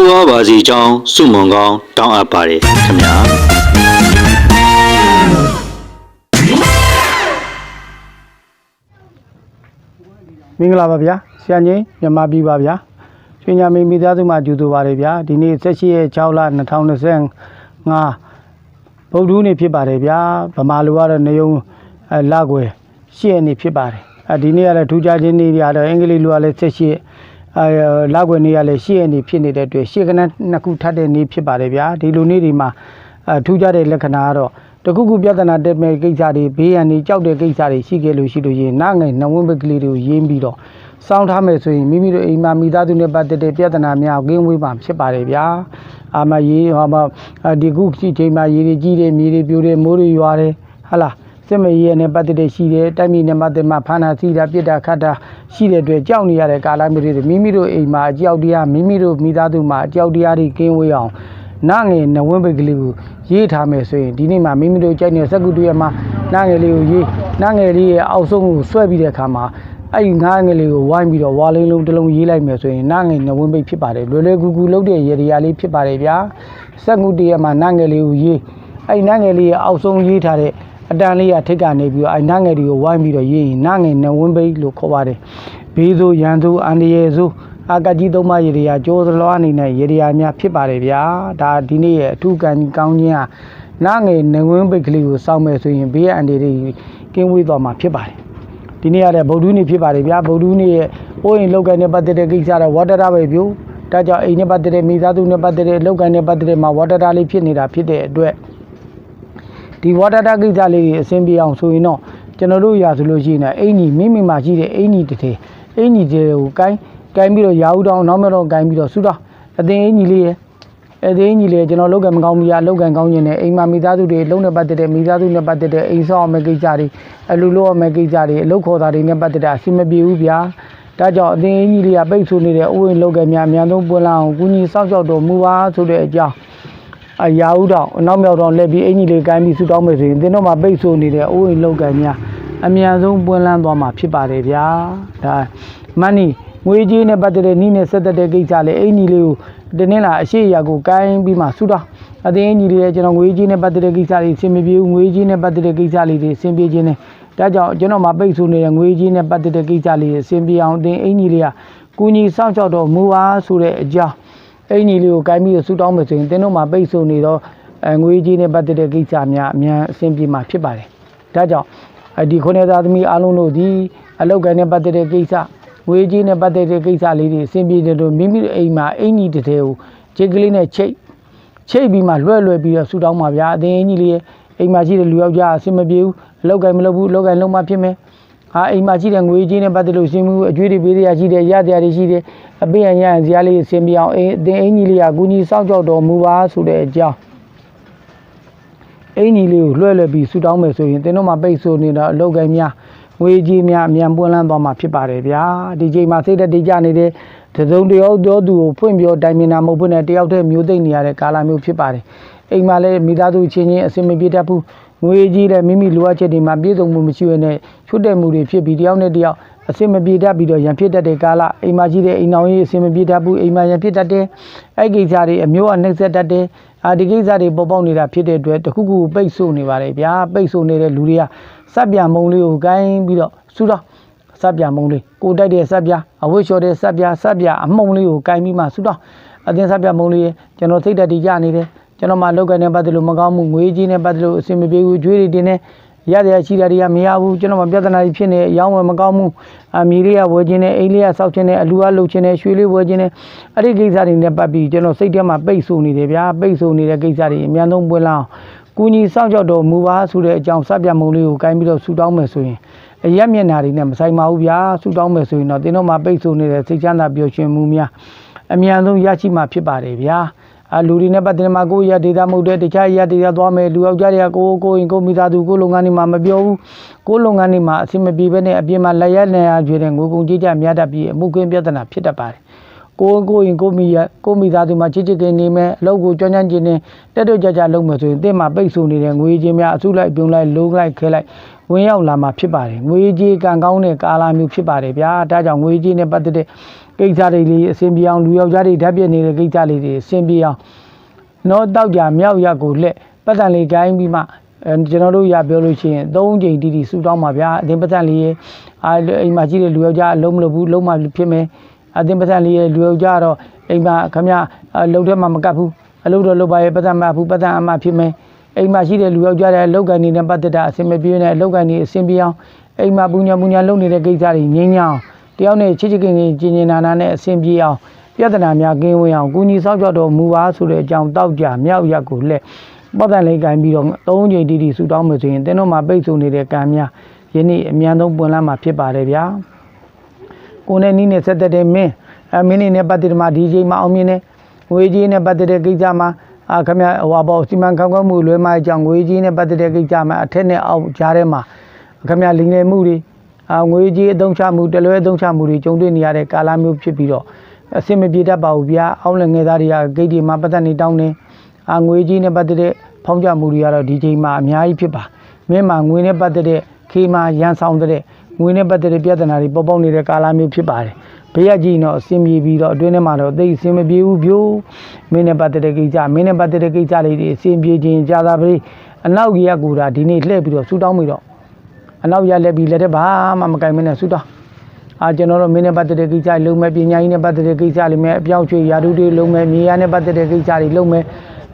တိုးဝါပါစီကြောင်းစုမုံကောင်းတောင်းအပ်ပါတယ်ခင်ဗျာမင်္ဂလာပါဗျာဆရာကြီးမြန်မာပြည်ပါဗျာရွှေညာမင်းမိသားစုမှကြိုဆိုပါတယ်ဗျာဒီနေ့18ရက်6လ2025ဗုဒ္ဓဦးနေ့ဖြစ်ပါတယ်ဗျာဗမာလူကတော့နေုံအဲလကွယ်10ရက်နေ့ဖြစ်ပါတယ်အဲဒီနေ့ကလည်းထူးခြားခြင်းနေ့တွေကတော့အင်္ဂလိပ်လူကလည်း18 အဲလကွယ်နေ့ကလည်း10ရက်နေ့ဖြစ်နေတဲ့အတွက်ရှေ့ကနနှစ်ခုထပ်တဲ့နေ့ဖြစ်ပါတယ်ဗျာဒီလိုနေ့ဒီမှာအဲထူးခြားတဲ့လက္ခဏာကတော့တခုခုပြဿနာတက်မဲ့ကိစ္စတွေဘေးရန်တွေကြောက်တဲ့ကိစ္စတွေရှိခဲ့လို့ရှိလို့ရှိရင်နားငယ်နှဝင်းဘက်ကလေးတွေကိုရင်းပြီးတော့စောင်းထားမယ်ဆိုရင်မိမိတို့အိမ်မှာမိသားစုနဲ့ပတ်သက်တဲ့ပြဿနာများကင်းဝေးမှာဖြစ်ပါတယ်ဗျာအာမရေးဟောမဒီခုချိန်မှာရေတွေကြီးတယ်မြေတွေပြိုတယ်မိုးတွေရွာတယ်ဟာလား စစ်မရေးရနဲ့ပတ်သက်တဲ့ရှိတယ်တိုက်မိနဲ့ပတ်သက်မှဖမ်းတာစီးတာပြစ်တာခတ်တာရှိတဲ့အတွက်ကြောက်နေရတဲ့ကာလမျိုးတွေမိမိတို့အိမ်မှာအကြောက်တရားမိမိတို့မိသားစုမှာအကြောက်တရားတွေကင်းဝေးအောင်နာငယ်နဝင်းဘက်ကလေးကိုရေးထားမယ်ဆိုရင်ဒီနေ့မှာမိမိတို့ကြိုက်နေတဲ့စက္ကူတရမှာနာငယ်လေးကိုရေးနာငယ်လေးရဲ့အောက်ဆုံးကိုဆွဲပြီးတဲ့အခါမှာအဲ့ဒီငားငယ်လေးကိုဝိုင်းပြီးတော့ဝါလိန်လုံးတစ်လုံးရေးလိုက်မယ်ဆိုရင်နာငယ်နဝင်းဘိတ်ဖြစ်ပါတယ်လွယ်လွယ်ကူကူလုပ်တဲ့ရေဒီယာလေးဖြစ်ပါတယ်ဗျာစက္ကူတရမှာနာငယ်လေးကိုရေးအဲ့ဒီနာငယ်လေးရဲ့အောက်ဆုံးရေးထားတဲ့ အတန်လေးကထိတ်ကနေပြီးတော့အဲ့နာငယ်တွေကိုဝိုင်းပြီးတော့ရေးရင်နာငယ်နဝင်းဘိတ်လို့ခေါ်ပါတယ်ဘေးဆိုရန်ဆိုအန္တရာယ်ဆိုအာကကြီးသုံးပါးရေဒီယာကျိုးသလောအနေနဲ့ရေဒီယာများဖြစ်ပါတယ်ဗျာဒါဒီနေ့ရဲ့အထူးကံကောင်းခြင်းဟာနာငယ်နဝင်းဘိတ်ကလေးကိုစောင့်မယ်ဆိုရင်ဘေးအန္တရာယ်တွေကင်းဝေးသွားမှာဖြစ်ပါတယ်ဒီနေ့ရတဲ့ဗုဒ္ဓနေ့ဖြစ်ပါတယ်ဗျာဗုဒ္ဓနေ့ရဲ့အိုးရင်လောက်ကန်နဲ့ပတ်သက်တဲ့ကိစ္စတော့ဝါတတာပဲပြုဒါကြောင့်အိမ်နဲ့ပတ်သက်တဲ့မိသားစုနဲ့ပတ်သက်တဲ့လောက်ကန်နဲ့ပတ်သက်တဲ့မှာဝါတတာလေးဖြစ်နေတာဖြစ်တဲ့အတွက် ဒီဝါတတာကိစ္စလေးတွေအဆင်ပြေအောင်ဆိုရင်တော့ကျွန်တော်တို့ရာဆိုလို့ရှိရင်အိမ်ကြီးမိမိမှာရှိတဲ့အိမ်ကြီးတစ်ထည်အိမ်ကြီးတွေကိုကိုင်းကိုင်းပြီးတော့ရာဦးတောင်းနောက်မြောက်တော့ကိုင်းပြီးတော့ဆူတော့အတင်အိမ်ကြီးလေးရဲ့အသေးကြီးလေကျွန်တော်လောက်ကန်မကောင်းဘူးရလောက်ကန်ကောင်းခြင်းနဲ့အိမ်မှာမိသားစုတွေလုံးနဲ့ပတ်သက်တဲ့မိသားစုနဲ့ပတ်သက်တဲ့အိမ်ဆောက်အောင်မဲ့ကိစ္စတွေအလူလို့အောင်မဲ့ကိစ္စတွေအလုပ်ခေါ်တာတွေနဲ့ပတ်သက်တာအဆင်မပြေဘူးဗျာဒါကြောင့်အသေးကြီးလေးကပိတ်ဆို့နေတဲ့ဥယျာဉ်လောက်ကန်များအများဆုံးပွင့်လာအောင်ကုညီစောင့်ရှောက်တော်မူပါဆိုတဲ့အကြောင်း အရာဥတော်အနောက်မြောက်တော်လက်ပြီးအင်ကြီးလေးကိုင်းပြီးဆူတောင်းမယ်ဆိုရင်သင်တို့မှာပိတ်ဆို့နေတဲ့ဥယျာဉ်လောက်ကန်များအများဆုံးပွင့်လန်းသွားမှာဖြစ်ပါတယ်ဗျာဒါမန်နီငွေကြေးနဲ့ပတ်သက်တဲ့နှီးနဲ့ဆက်သက်တဲ့ကိစ္စလေအင်ကြီးလေးကိုတနင်္လာအရှိအရာကိုကိုင်းပြီးမှဆူတောင်းအသေးကြီးတွေကျွန်တော်ငွေကြေးနဲ့ပတ်သက်တဲ့ကိစ္စတွေအဆင်မပြေဘူးငွေကြေးနဲ့ပတ်သက်တဲ့ကိစ္စလေးတွေအဆင်ပြေခြင်းနဲ့ဒါကြောင့်ကျွန်တော်မှာပိတ်ဆို့နေတဲ့ငွေကြေးနဲ့ပတ်သက်တဲ့ကိစ္စလေးတွေအဆင်ပြေအောင်အသင်အင်ကြီးလေးကကူညီစောင့်ရှောက်တော်မူပါဆိုတဲ့အကြောင်း အင်ကြီးလေးကိုကိုင်းပြီးဆူတောင်းမယ်ဆိုရင်သင်တို့မှာပိတ်ဆို့နေတော့အဲငွေကြေးနဲ့ပတ်သက်တဲ့ကိစ္စများအများအဆင်ပြေမှာဖြစ်ပါတယ်ဒါကြောင့်ဒီခုနှစ်သားသမီးအားလုံးတို့ဒီအလောက်ကန်နဲ့ပတ်သက်တဲ့ကိစ္စငွေကြေးနဲ့ပတ်သက်တဲ့ကိစ္စလေးတွေအဆင်ပြေတယ်လို့မိမိတို့အိမ်မှာအင်ကြီးတစ်ထည်ကိုခြေကလေးနဲ့ချိတ်ချိတ်ပြီးမှလွှဲလွှဲပြီးတော့ဆူတောင်းပါဗျာအတင်းအကြီးလေးရဲ့အိမ်မှာရှိတဲ့လူယောက်ျားအဆင်မပြေဘူးအလောက်ကင်မလုပ်ဘူးအလောက်ကင်လုံးမဖြစ်မယ် ဟာအိမ်မှာရှိတဲ့ငွေကြေးနဲ့ပတ်သက်လို့ရှင်မှုအကျွေးတွေပေးရရှိတယ်ရတရားတွေရှိတယ်အပေးရရန်ဇာလေးအဆင်ပြေအောင်အင်းအတင်းအကြီးလေးကကူညီစောင့်ကြောက်တော်မူပါဆိုတဲ့အကြောင်းအင်ကြီးလေးကိုလွှဲလွှဲပြီးဆူတောင်းမယ်ဆိုရင်သင်တို့မှာပိတ်ဆို့နေတော့အလောက်ကင်များငွေကြီးများအမြန်ပွင့်လန်းသွားမှာဖြစ်ပါတယ်ဗျာဒီချိန်မှာစိတ်သက်တည်ကြနေတဲ့တစုံတယောက်တော့သူကိုဖွင့်ပြောတိုင်မင်တာမဟုတ်ဘဲနဲ့တယောက်တည်းမျိုးသိမ့်နေရတဲ့ကာလမျိုးဖြစ်ပါတယ်အိမ်မှာလည်းမိသားစုချင်းချင်းအဆင်မပြေတတ်ဘူး ငွေကြီးလည်းမိမိလိုအပ်ချက်တွေမှာပြည့်စုံမှုမရှိဘဲနဲ့ချွတ်တဲ့မှုတွေဖြစ်ပြီးတယောက်နဲ့တယောက်အဆင်မပြေတတ်ပြီးတော့ရန်ဖြစ်တတ်တဲ့ကာလအိမ်မှာရှိတဲ့အိမ်အောင်ရေးအဆင်မပြေတတ်ဘူးအိမ်မှာရန်ဖြစ်တတ်တဲ့အဲ့ကိစ္စတွေအမျိုးအနှိမ့်ဆက်တတ်တဲ့အာဒီကိစ္စတွေပေါ်ပေါက်နေတာဖြစ်တဲ့အတွက်တခုခုပိတ်ဆို့နေပါတယ်ဗျာပိတ်ဆို့နေတဲ့လူတွေကစက်ပြန်မုံလေးကိုဂိုင်းပြီးတော့စူတော့စပ်ပြမုံလေးကိုတိုက်တဲ့စပ်ပြအဝတ်လျှော်တဲ့စပ်ပြစပ်ပြအမှုံလေးကိုကင်ပြီးမှဆူတော့အသင်စပ်ပြမုံလေးရဲ့ကျွန်တော်စိတ်တက်တည်ကြနေတယ် ကျွန်တော်မှလောက်ကနဲ့ပတ်သက်လို့မကောင်းဘူးငွေကြီးနဲ့ပတ်သက်လို့အဆင်မပြေဘူးကြွေးတွေတင်းနေရရရှိတာတွေကမရဘူးကျွန်တော်မှပြဿနာတွေဖြစ်နေရောင်းဝယ်မကောင်းဘူးအမီလေးကဝယ်ခြင်းနဲ့အိမ်လေးကစောက်ခြင်းနဲ့အလူကလှုပ်ခြင်းနဲ့ရွှေလေးဝယ်ခြင်းနဲ့အဲ့ဒီကိစ္စတွေနဲ့ပတ်ပြီးကျွန်တော်စိတ်ထဲမှာပိတ်ဆို့နေတယ်ဗျာပိတ်ဆို့နေတဲ့ကိစ္စတွေအများဆုံးပွင့်လာအောင်ကူညီစောင့်ကြောက်တော်မူပါဆိုတဲ့အကြောင်းစပြမုံလေးကိုကိုင်းပြီးတော့ဆူတောင်းမယ်ဆိုရင်အရက်မျက်နာတွေနဲ့မဆိုင်ပါဘူးဗျာဆူတောင်းမယ်ဆိုရင်တော့တင်းတော့မှပိတ်ဆို့နေတဲ့စိတ်ချမ်းသာပျော်ရွှင်မှုများအများဆုံးရရှိမှဖြစ်ပါတယ်ဗျာ အလူတွေနဲ့ပတ်သက်မှာကိုယ့်ရဒေတာမဟုတ်တဲ့တခြားရဒေတာသွားမယ်လူယောက်ျားတွေကကိုယ်ကိုယ်ရင်ကိုယ်မိသားစုကိုယ်လုပ်ငန်းတွေမှာမပြောဘူးကိုယ်လုပ်ငန်းတွေမှာအဆင်မပြေဘဲနဲ့အပြင်မှာလက်ရက်နေရကျွေးတဲ့ငွေကုန်ကြေးကြများတတ်ပြီးအမှုကင်းပြဿနာဖြစ်တတ်ပါတယ် ကိုယ်ကိုယ်ရင်ကိုယ်မိရကိုယ်မိသားစုမှာချစ်ချစ်ခင်နေမယ်အလုပ်ကိုကြွမ်းကြမ်းကျင်နေတက်တော့ကြကြလုပ်မယ်ဆိုရင်တင့်မှာပိတ်ဆို့နေတဲ့ငွေချင်းများအစုလိုက်ပြုံလိုက်လုံးလိုက်ခဲလိုက်ဝင်ရောက်လာမှာဖြစ်ပါတယ်ငွေကြီးကံကောင်းတဲ့ကာလာမျိုးဖြစ်ပါတယ်ဗျာဒါကြောင့်ငွေကြီးနဲ့ပတ်သက်တဲ့ကိစ္စတွေလေးအဆင်ပြေအောင်လူယောက်ျားတွေဓာတ်ပြည့်နေတဲ့ကိစ္စလေးတွေအဆင်ပြေအောင်နော်တောက်ကြမြောက်ရက်ကိုလက်ပတ်တန်လေးကိုင်းပြီးမှအဲကျွန်တော်တို့ရပြောလို့ရှိရင်၃ချိန်တီတီဆူတောင်းပါဗျာအတင်းပတ်တန်လေးရဲ့အာအိမ်မှာရှိတဲ့လူယောက်ျားအလုံးမလုပ်ဘူးလုံးမဖြစ်မယ် အတင်းပတ်တန်လေးရဲ့လူယောက်ျားတော့အိမ်မှာခမရအလုံးထဲမှာမကတ်ဘူးအလုံးတော့လုပ်ပါရဲ့ပတ်တန်မဘူးပတ်တန်အမှဖြစ်မယ်အိမ်မှာရှိတဲ့လူယောက်ျားတဲ့လောက်ကန်နေတဲ့ပတ်သက်တာအဆင်မပြေနဲ့လောက်ကန်နေအဆင်ပြေအောင်အိမ်မှာပူညာပူညာလုပ်နေတဲ့ကိစ္စတွေငြင်းညအောင်တယောက်နဲ့ချစ်ချစ်ခင်ခင်ကျင်ကျင်နာနာနဲ့အဆင်ပြေအောင်ပြဿနာများကင်းဝေးအောင်ကုညီဆောက်ကြတော်မူပါဆိုတဲ့အကြောင်းတောက်ကြမြောက်ရက်ကိုလက်ပတ်တန်လေးကင်ပြီးတော့သုံးချိန်တီတီဆူတောင်းမယ်ဆိုရင်တင်းတို့မှာပိတ်ဆို့နေတဲ့ကံများယနေ့အမြန်ဆုံးပွင့်လာမှာဖြစ်ပါတယ်ဗျာ ကိုနဲ့နီးနဲ့ဆက်သက်တဲ့မင်းအမင်းနေနဲ့ပတ်သက်တဲ့မှာဒီချိန်မှာအောင်မြင်နေငွေကြီးနဲ့ပတ်သက်တဲ့ကိစ္စမှာအာခမဟိုပါပေါ့စီမံခန့်ခွဲမှုလွဲမှာအကြောင်းငွေကြီးနဲ့ပတ်သက်တဲ့ကိစ္စမှာအထက်နဲ့အောက်ကြားထဲမှာခမလိငယ်မှုတွေအာငွေကြီးအသုံးချမှုတလွဲအသုံးချမှုတွေကြုံတွေ့နေရတဲ့ကာလမျိုးဖြစ်ပြီးတော့အစင်မပြေတတ်ပါဘူးဗျာအောင်းလည်းငယ်သားတွေကဂိတ်တွေမှာပတ်သက်နေတောင်းနေအာငွေကြီးနဲ့ပတ်သက်တဲ့ဖောင်းကြမှုတွေကတော့ဒီချိန်မှာအများကြီးဖြစ်ပါမင်းမှာငွေနဲ့ပတ်သက်တဲ့ခေမာရန်ဆောင်တဲ့ ငွေနဲ့ပတ်သက်တဲ့ပြဿနာတွေပေါ်ပေါက်နေတဲ့ကာလမျိုးဖြစ်ပါတယ်ဘေးရကြီးတော့အစင်ပြေပြီးတော့အတွင်းထဲမှာတော့သိအစင်မပြေဘူးပြိုးမင်းနဲ့ပတ်သက်တဲ့ကိစ္စမင်းနဲ့ပတ်သက်တဲ့ကိစ္စလေးတွေအစင်ပြေခြင်းကြာသာပြီအနောက်ကြီးကကူတာဒီနေ့လှည့်ပြီးတော့ဆူတောင်းပြီးတော့အနောက်ရလက်ပြီးလက်ထက်ဘာမှမကင်မနဲ့ဆူတောင်းအာကျွန်တော်တို့မင်းနဲ့ပတ်သက်တဲ့ကိစ္စတွေလုံးမဲ့ပညာရေးနဲ့ပတ်သက်တဲ့ကိစ္စတွေမဲ့အပြောင်းချွေယာတုတွေလုံးမဲ့မြေယာနဲ့ပတ်သက်တဲ့ကိစ္စတွေလုံးမဲ့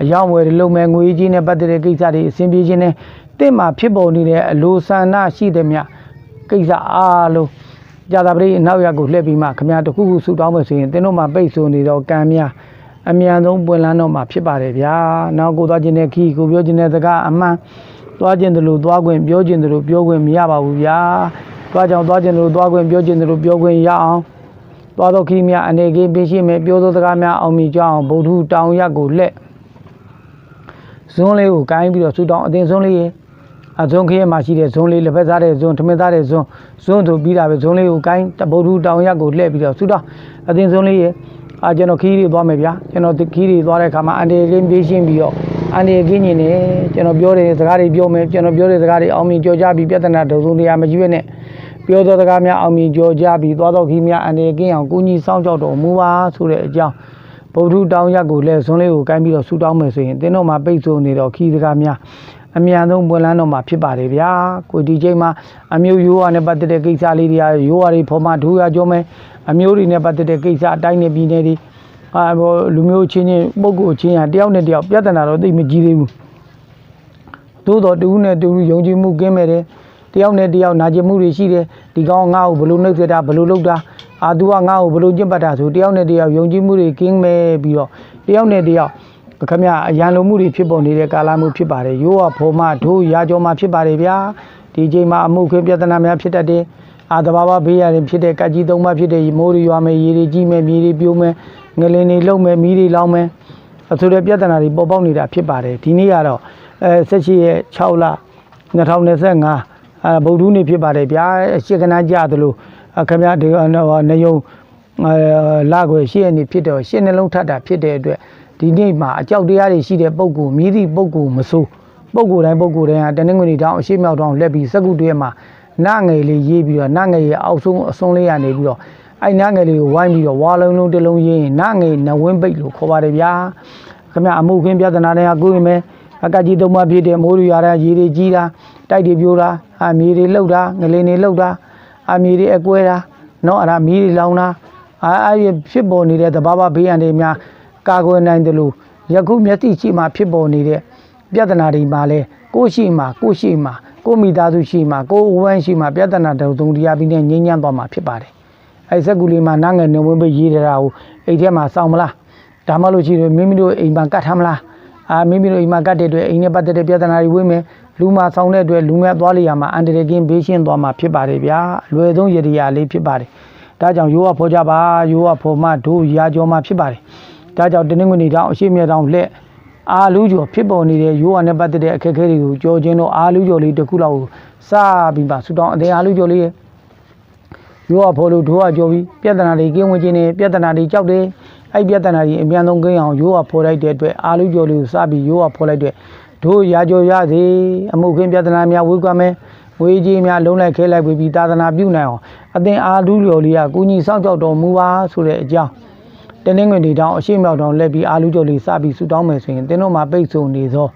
အယောင်းဝယ်တွေလုံးမဲ့ငွေကြီးနဲ့ပတ်သက်တဲ့ကိစ္စတွေအဆင်ပြေခြင်းနဲ့တင့်မှာဖြစ်ပေါ်နေတဲ့အလိုဆန္ဒရှိတဲ့မြ ကိစ္စအားလုံးကြာတာပရိအနောက်ရက်ကိုလှည့်ပြီးမှခမရတခုခုဆူတောင်းမယ်ဆိုရင်တင်းတို့မှာပိတ်ဆိုနေတော့ကံများအမြန်ဆုံးပွင့်လန်းတော့မှာဖြစ်ပါတယ်ဗျာနောက်ကိုသွားခြင်းတဲ့ခီးကိုပြောခြင်းတဲ့စကားအမှန်သွားခြင်းတယ်လို့သွားခွင့်ပြောခြင်းတယ်လို့ပြောခွင့်မရပါဘူးဗျာသွားကြောင်သွားခြင်းတို့သွားခွင့်ပြောခြင်းတို့ပြောခွင့်ရအောင်သွားတော့ခီးများအနေကြီးပြရှိမယ်ပြောသောစကားများအောင်မြင်ကြအောင်ဗုဒ္ဓတောင်ရက်ကိုလက်ဇွန်းလေးကိုကိုင်းပြီးတော့ဆူတောင်းအတင်ဇွန်းလေးရေ အဇွန်းခရီးမှာရှိတဲ့ဇွန်းလေးလက်ဖက်စားတဲ့ဇွန်းထမင်းသားတဲ့ဇွန်းဇွန်းတို့ပြီးတာပဲဇွန်းလေးကိုကိုင်းဗုဒ္ဓတောင်ရက်ကိုလှည့်ပြီးတော့ဆူတောင်းအတင်ဇွန်းလေးရေအာကျွန်တော်ခီးတွေသွားမယ်ဗျာကျွန်တော်ခီးတွေသွားတဲ့အခါမှာအန်ဒီကင်းပြေးရှင်းပြီးတော့အန်ဒီကင်းညင်နေကျွန်တော်ပြောတဲ့စကားတွေပြောမယ်ကျွန်တော်ပြောတဲ့စကားတွေအောင်မြင်ကြော်ကြပြီးပြဿနာတုံးတရားမရှိဘဲနဲ့ပြောသောစကားများအောင်မြင်ကြော်ကြပြီးသွားသောခီးများအနေကင်းအောင်ကိုကြီးစောင့်ကြောက်တော်မူပါဆိုတဲ့အကြောင်းဗုဒ္ဓတောင်းရက်ကိုလည်းဇွန်းလေးကိုကိုင်းပြီးတော့ဆူတောင်းမယ်ဆိုရင်တင်းတို့မှာပိတ်ဆို့နေတော့ခီးစကားများ အမြန်ဆုံးပွင့်လန်းတော့မှာဖြစ်ပါတယ်ဗျာကိုဒီချိန်မှာအမျိုးရိုးရနဲ့ပတ်သက်တဲ့ကိစ္စလေးတွေရိုးရတွေဖော်မှထိုးရကြမယ်အမျိုးတွေနဲ့ပတ်သက်တဲ့ကိစ္စအတိုင်းနဲ့ပြည်နေတွေအာဘောလူမျိုးချင်းချင်းပုဂ္ဂိုလ်ချင်းဟာတယောက်နဲ့တယောက်ပြဿနာတော့သိမကြီးသေးဘူးသို့တော်တူနဲ့တူယုံကြည်မှုကင်းမဲ့တယ်တယောက်နဲ့တယောက်နာကျင်မှုတွေရှိတယ်ဒီကောင်ငါ့ကိုဘလို့နှုတ်ဆက်တာဘလို့လုပ်တာအာသူကငါ့ကိုဘလို့ညစ်ပတ်တာဆိုတယောက်နဲ့တယောက်ယုံကြည်မှုတွေကင်းမဲ့ပြီးတော့တယောက်နဲ့တယောက် ခမရအရန်လိုမှုတွေဖြစ်ပေါ်နေတဲ့ကာလမျိုးဖြစ်ပါတယ်ရိုးကဖော်မဒိုးရာကြောမှာဖြစ်ပါတယ်ဗျာဒီချိန်မှာအမှုခွင့်ပြဿနာများဖြစ်တတ်တယ်အာတဘာဝဘေးရတယ်ဖြစ်တဲ့ကတ်ကြီးသုံးပါးဖြစ်တဲ့မိုးတွေရွာမယ်ရေတွေကြီးမယ်မြေတွေပြိုးမယ်ငလင်းတွေလုံမယ်မီးတွေလောင်းမယ်အဆိုတဲ့ပြဿနာတွေပေါ်ပေါက်နေတာဖြစ်ပါတယ်ဒီနေ့ကတော့အဲ18ရက်6လ2025အဲဗုဒ္ဓနေ့ဖြစ်ပါတယ်ဗျာရှစ်ကနာကြသလိုအခမရဒီနေယုံအဲလာခွေရှစ်ရက်နေ့ဖြစ်တော့ရှစ်နှလုံးထပ်တာဖြစ်တဲ့အတွက် ဒီနေ့မှာအကြောက်တရားတွေရှိတဲ့ပုံကူမြည်သည့်ပုံကူမစိုးပုံကူတိုင်းပုံကူတိုင်းဟာတနင်္ဂနွေတောင်အရှိမြောက်တောင်လက်ပြီးစကုတွဲမှာနငယ်လေးရေးပြီးတော့နငယ်ရဲ့အောက်ဆုံးအစွန်းလေးရနေပြီးတော့အဲ့နငယ်လေးကိုဝိုင်းပြီးတော့ဝါလုံးလုံးတစ်လုံးရင်းနငယ်နဝင်းပိတ်လို့ခေါ်ပါတယ်ဗျာခင်ဗျအမှုခင်းပြဿနာတွေကကိုယ်ရင်မဲအကကြီးသုံးပါးဖြစ်တဲ့မိုးရရတာရေတွေကြီးတာတိုက်တွေပြိုးတာအမြေတွေလှုပ်တာငလင်းတွေလှုပ်တာအမြေတွေအကွဲတာနော်အဲ့ဒါမီးတွေလောင်တာအဲအဲ့ဒီဖြစ်ပေါ်နေတဲ့သဘာဝဘေးရန်တွေများ ကာကွယ်နိုင်တယ်လို့ယခုမျက်စိရှိမှဖြစ်ပေါ်နေတဲ့ပြဿနာတွေမှာလဲကိုယ့်ရှိမှကိုယ့်ရှိမှကိုယ့်မိသားစုရှိမှကိုယ့်ဝမ်းရှိမှပြဿနာတုံတုံတရားပြီးနဲ့ငြိမ်းချမ်းသွားမှာဖြစ်ပါတယ်အဲစက်ကူလေးမှာနားငယ်နေဝင်ပြီးရေးထားတာကိုအိမ်ထဲမှာစောင့်မလားဒါမှလို့ရှိရင်မိမိတို့အိမ်မှာကတ်ထားမလားအာမိမိတို့အိမ်မှာကတ်တဲ့အတွက်အိမ်နဲ့ပတ်သက်တဲ့ပြဿနာတွေဝိမယ်လူမှာဆောင်တဲ့အတွက်လူငယ်သွားလျာမှာအန်တရကင်းဘေးရှင်းသွားမှာဖြစ်ပါတယ်ဗျာအလွယ်ဆုံးရည်ရည်လေးဖြစ်ပါတယ်ဒါကြောင့်ရိုးဝဖော်ကြပါရိုးဝဖော်မှတို့ရာကျော်မှဖြစ်ပါတယ် ဒါကြောင့်တင်းငွေနေတောင်အရှိမြတောင်လက်အာလူကျော်ဖြစ်ပေါ်နေတဲ့ရိုးဝနဲ့ပတ်သက်တဲ့အခက်အခဲတွေကိုကြော်ခြင်းတော့အာလူကျော်လေးတစ်ခုလောက်ကိုစပြီးပါဆူတောင်းအသေးအာလူကျော်လေးရဲ့ရိုးဝဖော်လို့တို့ကကြော်ပြီးပြဿနာတွေကင်းဝင်ခြင်းနဲ့ပြဿနာတွေကြောက်တယ်အဲ့ပြဿနာတွေအမြန်ဆုံးကင်းအောင်ရိုးဝဖော်လိုက်တဲ့အတွက်အာလူကျော်လေးကိုစပြီးရိုးဝဖော်လိုက်တဲ့တို့ရာကျော်ရစေအမှုခင်းပြဿနာများဝေးကွာမယ်ဝေးကြီးများလုံးလိုက်ခဲလိုက်ပြီးပြီးသာသနာပြုနိုင်အောင်အသင်အားဒူးလျော်လေးကကုညီစောင့်ကြောက်တော်မူပါဆိုတဲ့အကြောင်း တနင်္ဂနွေနေ့တောင်အရှိမြောက်တောင်လက်ပြီးအာလူကျော်လေးစပြီးဆူတောင်းမယ်ဆိုရင်တင်းတို့မှာပိတ်ဆို့နေသော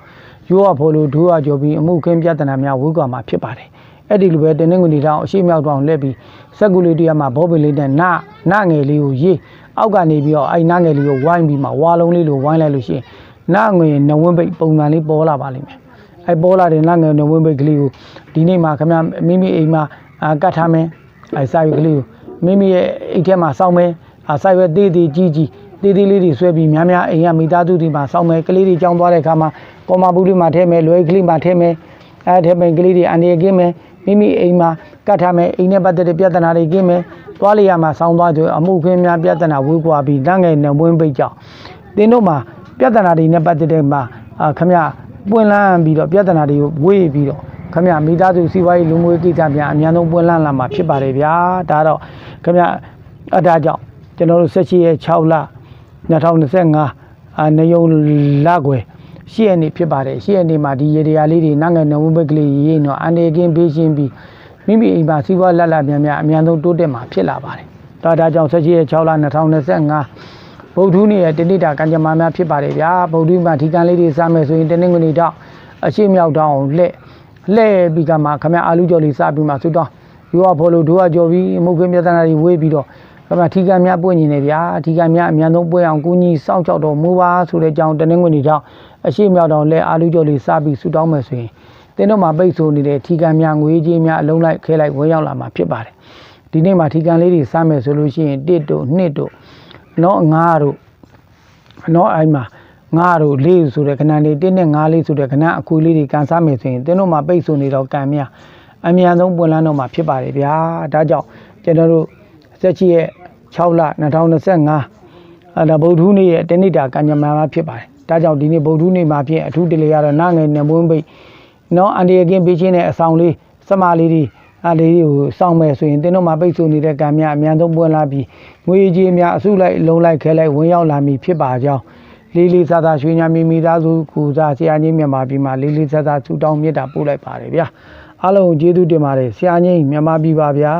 ရိုးရဖို့လို့ဒူးရကြော်ပြီးအမှုခင်းပြဿနာများဝေးကွာမှာဖြစ်ပါတယ်အဲ့ဒီလိုပဲတနင်္ဂနွေနေ့တောင်အရှိမြောက်တောင်လက်ပြီးစက်ကူလေးတရားမှာဘောပင်လေးနဲ့နနငယ်လေးကိုရေးအောက်ကနေပြီးတော့အဲ့နငယ်လေးကိုဝိုင်းပြီးမှဝါလုံးလေးလိုဝိုင်းလိုက်လို့ရှိရင်နငွေနဝင်းပိတ်ပုံစံလေးပေါ်လာပါလိမ့်မယ်အဲပေါ်လာတဲ့လက်ငယ်နဝင်းပိတ်ကလေးကိုဒီနေ့မှာခင်ဗျမိမိအိမ်မှာအာကတ်ထားမယ်အဲစာရွက်ကလေးကိုမိမိရဲ့အိမ်ထဲမှာစောင့်မယ်အာ စာရွက်သေးသေးကြီးကြီးသေးသေးလေးတွေဆွဲပြီးများများအိမ်ကမိသားစုတွေမှာစောင့်မယ်ကလေးတွေကြောင်းသွားတဲ့အခါမှာကော်မာဘူးလေးမှာထည့်မယ်လွယ်ကလေးမှာထည့်မယ်အဲထည့်မယ်ကလေးတွေအန်ရကင်းမယ်မိမိအိမ်မှာကတ်ထားမယ်အိမ်နဲ့ပတ်သက်တဲ့ပြဿနာတွေကင်းမယ်သွားလျာမှာစောင့်သွားကြအမှုခင်းများပြဿနာဝေးကွာပြီးလက်ငယ်နဝင်းပိတ်ကြောင့်တင်းတို့မှာပြဿနာတွေနဲ့ပတ်သက်တဲ့မှာအာခင်ဗျပွင့်လန်းပြီးတော့ပြဿနာတွေကိုဝေးပြီးတော့ခမရမိသားစုစီးပွားရေးလူမှုရေးကိစ္စများအများဆုံးပွင့်လန်းလာမှာဖြစ်ပါတယ်ဗျာဒါတော့ခမရအတားကြောင့် ကျွန်တော်တို့16ရက်6လ2025အာနေယုံလကွယ်ရှေ့ရနေဖြစ်ပါတယ်ရှေ့ရနေမှာဒီရေတရားလေးတွေနငယ်နဝဘက်ကလေးရေးတော့အနေကင်းပေးရှင်းပြီးမိမိအိမ်မှာစီးပွားလက်လက်များများအများဆုံးတိုးတက်မှာဖြစ်လာပါတယ်ဒါဒါကြောင့်16ရက်6လ2025ဗုဒ္ဓဦးနေ့ရဲ့တနေ့တာကံကြမ္မာများဖြစ်ပါတယ်ဗျာဗုဒ္ဓဦးမှာဒီကံလေးတွေစားမယ်ဆိုရင်တနေ့ငွေနေ့တော့အရှိမြောက်တောင်းလှဲ့လှဲ့ပြီးကမှခမအာလူကြော်လေးစားပြီးမှဆွတောင်းရိုးရဖို့လို့ဒုဝကြော်ပြီးအမှုခင်းပြဿနာတွေဝေးပြီးတော့ ခမထီကံများပွင့်နေတယ်ဗျာထီကံများအများဆုံးပွင့်အောင်ကုညီစောင့်ကြောက်တော်မူပါဆိုတဲ့အကြောင်းတနေ့ငွေနေ့တော့အရှိမြောက်တောင်းလှဲ့အာလူကြော်လေးစားပြီးဆွတောင်းမယ်ဆိုရင်တင်းတို့မှာပိတ်ဆို့နေတဲ့ထီကံများငွေကြေးများအလုံးလိုက်ခဲလိုက်ဝင်ရောက်လာမှာဖြစ်ပါတယ်ဒီနေ့မှာထီကံလေးတွေစားမယ်ဆိုလို့ရှိရင်1တို့2တို့နော်9တို့နော်အဲ့မှာငါတို့လေးဆိုတဲ့ခဏလေးတင်းနဲ့ငါလေးဆိုတဲ့ခဏအခွေလေးတွေကန်စားမယ်ဆိုရင်တင်းတို့မှာပိတ်ဆိုနေတော့ကံမြအမြန်ဆုံးပွင့်လန်းတော့မှာဖြစ်ပါတယ်ဗျာဒါကြောင့်ကျွန်တော်တို့ဆက်ချီရဲ့ 6လ2025အဲ့ဒါဗုဒ္ဓဟူးနေ့ရဲ့တနေ့တာကံကြမ္မာဖြစ်ပါတယ်ဒါကြောင့်ဒီနေ့ဗုဒ္ဓဟူးနေ့မှာဖြင့်အထူးတလေရတော့နာငယ်နေမွန်းပိတ်နော်အန်ဒီယကင်းပေးခြင်းနဲ့အဆောင်လေးစမလေးတွေအားလေးကိုစောင့်မဲ့ဆိုရင်တင်းတို့မှာပိတ်ဆိုနေတဲ့ကံများအမြန်ဆုံးပွင့်လာပြီးငွေကြီးများအစုလိုက်လုံးလိုက်ခဲလိုက်ဝင်ရောက်လာမည်ဖြစ်ပါကြောင်းလေးလေးစားစားရွှေညာမီမိသားစုကူစားဆရာကြီးမြန်မာပြည်မှာလေးလေးစားစားထူတောင်းမြတ်တာပို့လိုက်ပါတယ်ဗျာအားလုံးကိုကျေးဇူးတင်ပါတယ်ဆရာကြီးမြန်မာပြည်ပါဗျာ